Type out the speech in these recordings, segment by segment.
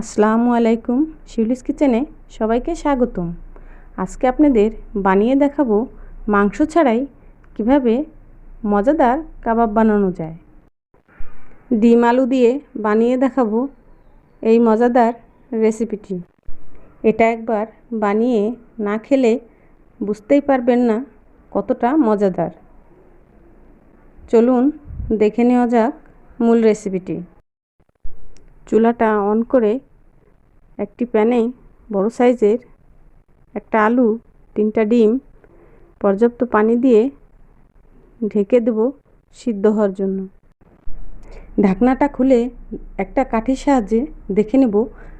আসসালামু আলাইকুম শিউলিস কিচেনে সবাইকে স্বাগতম। আজকে আপনাদের বানিয়ে দেখাবো মাংস ছাড়াই কীভাবে মজাদার কাবাব বানানো যায়। ডিম আলু দিয়ে বানিয়ে দেখাবো এই মজাদার রেসিপিটি। এটা একবার বানিয়ে না খেলে বুঝতেই পারবেন না কতটা মজাদার। চলুন দেখে নেওয়া যাক মূল রেসিপিটি। চুলাটা অন করে একটি প্যানে বড় সাইজের একটা আলু, তিনটা ডিম পর্যাপ্ত পানি দিয়ে ঢেকে দেব সিদ্ধ হওয়ার জন্য। ঢাকনাটা খুলে একটা কাঠির সাহায্যে দেখে নেব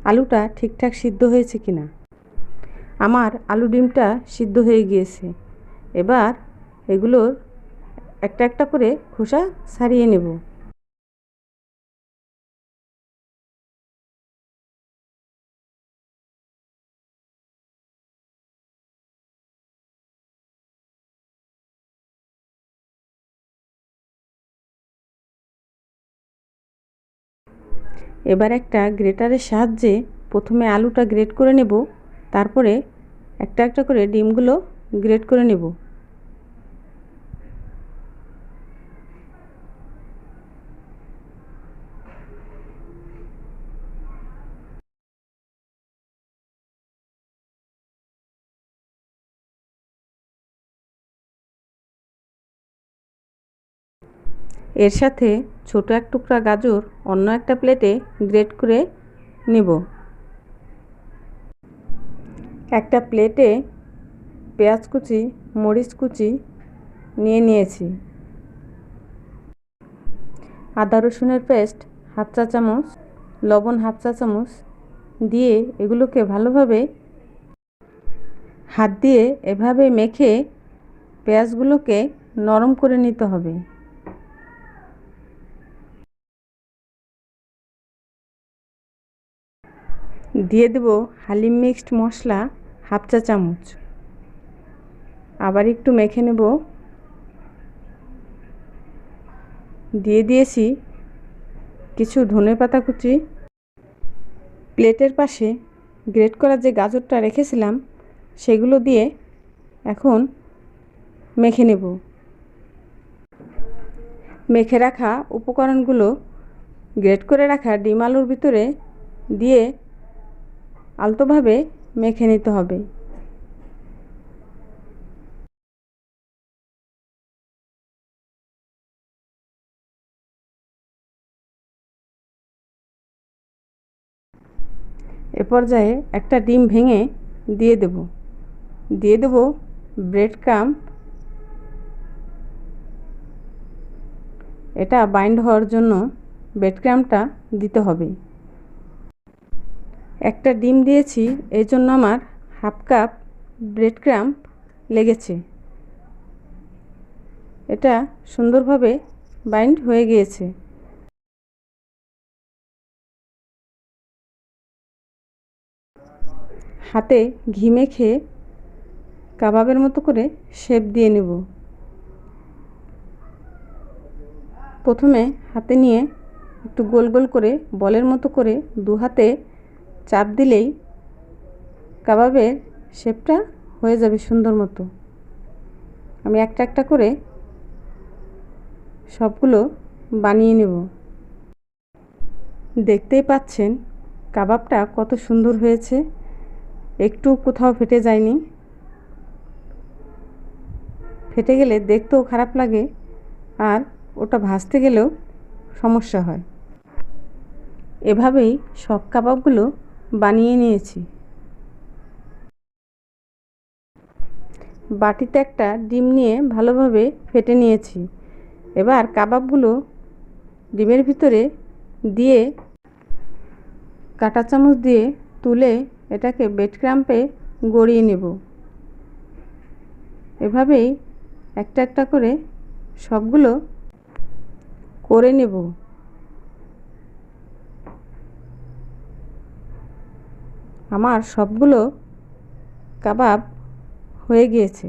আলুটা ঠিকঠাক সিদ্ধ হয়েছে কি না আমার আলু ডিমটা সিদ্ধ হয়ে গিয়েছে। এবার এগুলোর একটা একটা করে খোসা ছাড়িয়ে নেব। এবার একটা গ্রেটারের সাহায্যে প্রথমে আলুটা গ্রেট করে নেব, তারপরে একটা একটা করে ডিমগুলো গ্রেট করে নেব। এর সাথে ছোট এক টুকরা গাজর অন্য একটা প্লেটে গ্রেট করে নেব। একটা প্লেটে পেঁয়াজ কুচি, মরিচ কুচি নিয়ে নিয়েছি। আদা রসুনের পেস্ট হাফ চা চামচ, লবণ হাফ চা চামচ দিয়ে এগুলোকে ভালোভাবে হাত দিয়ে এভাবে মেখে পেঁয়াজগুলোকে নরম করে নিতে হবে। দিয়ে দেব হালিম মিক্সড মশলা হাফ চা চামচ। আবার একটু মেখে নেব। দিয়ে দিয়েছি কিছু ধনে পাতা কুচি। প্লেটের পাশে গ্রেট করা যে গাজরটা রেখেছিলাম, সেগুলো দিয়ে এখন মেখে নেব। মেখে রাখা উপকরণগুলো গ্রেট করে রাখা ডিম আলুর ভিতরে দিয়ে আলতোভাবে মেখে নিতে হবে। এ পর্যায়ে একটা ডিম ভেঙে দিয়ে দেব। দিয়ে দেব ব্রেড ক্রাম এটা বাইন্ড হওয়ার জন্য ব্রেড ক্রামটা দিতে হবে। একটা ডিম দিয়েছি এই জন্য আমার হাফ কাপ ব্রেড ক্রাম্প লেগেছে। এটা সুন্দরভাবে বাইন্ড হয়ে গিয়েছে। হাতে ঘি মেখে কাবাবের মতো করে শেপ দিয়ে নেব। প্রথমে হাতে নিয়ে একটু গোল গোল করে বলের মতো করে দু হাতে চাপ দিলেই কাবাবের শেপটা হয়ে যাবে সুন্দর মতো। আমি একটা একটা করে সবগুলো বানিয়ে নেব। দেখতেই পাচ্ছেন কাবাবটা কত সুন্দর হয়েছে। একটু কোথাও ফেটে যায়নি। ফেটে গেলে দেখতেও খারাপ লাগে আর ওটা ভাজতে গেলেও সমস্যা হয়। এভাবেই সব কাবাবগুলো বানিয়ে নিয়েছি। বাটিতে একটা ডিম নিয়ে ভালোভাবে ফেটে নিয়েছি। এবার কাবাবগুলো ডিমের ভিতরে দিয়ে কাঁটা চামচ দিয়ে তুলে এটাকে বেড ক্রাম্পে গড়িয়ে নেব। এভাবেই একটা একটা করে সবগুলো করে নেব। আমার সবগুলো কাবাব হয়ে গিয়েছে।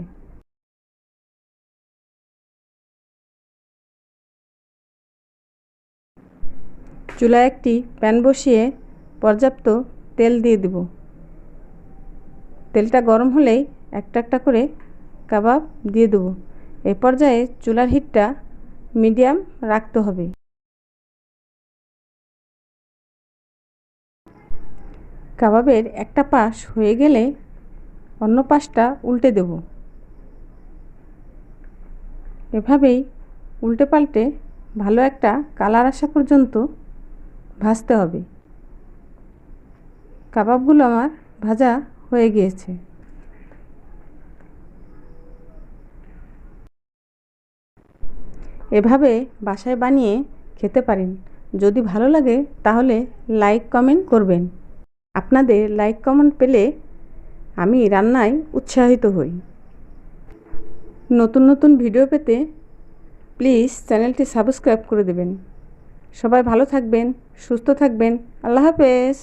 চুলায় একটি প্যান বসিয়ে পর্যাপ্ত তেল দিয়ে দেব। তেলটা গরম হলেই একটা একটা করে কাবাব দিয়ে দেবো। এ পর্যায়ে চুলার হিটটা মিডিয়াম রাখতে হবে। কাবাবের একটা পাশ হয়ে গেলে অন্য পাশটা উল্টে দেব। এভাবেই উল্টে পাল্টে ভালো একটা কালার আসা পর্যন্ত ভাজতে হবে। কাবাবগুলো আমার ভাজা হয়ে গিয়েছে। এভাবে বাসায় বানিয়ে খেতে পারেন। যদি ভালো লাগে তাহলে লাইক, কমেন্ট করবেন। আপনাদের লাইক কমেন্ট পেলে আমি রান্নায় উৎসাহিত হই। নতুন নতুন ভিডিও পেতে প্লিজ চ্যানেলটি সাবস্ক্রাইব করে দেবেন। সবাই ভালো থাকবেন, সুস্থ থাকবেন। আল্লাহ হাফেজ।